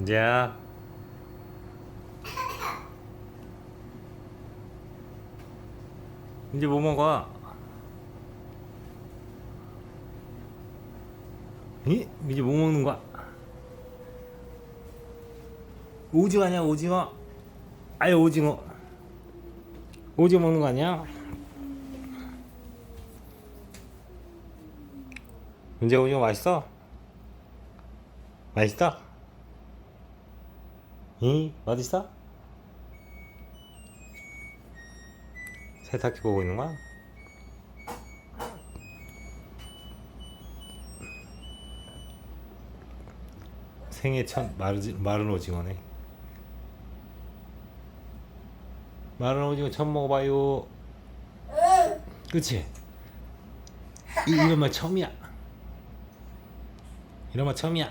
이제야 이제 뭐 먹어? 이? 이제 뭐 먹는 거야? 오징어 아니야 오징어? 아유 오징어 오징어 먹는 거 아니야? 이제 오징어 맛있어? 맛있어? 응? 맛있어? 세탁기 보고 있는 거야? 생애 첫 마르지, 마른 오징어네 마른 오징어 처음 먹어봐요 그치? 이, 이런 말 처음이야 이런 말 처음이야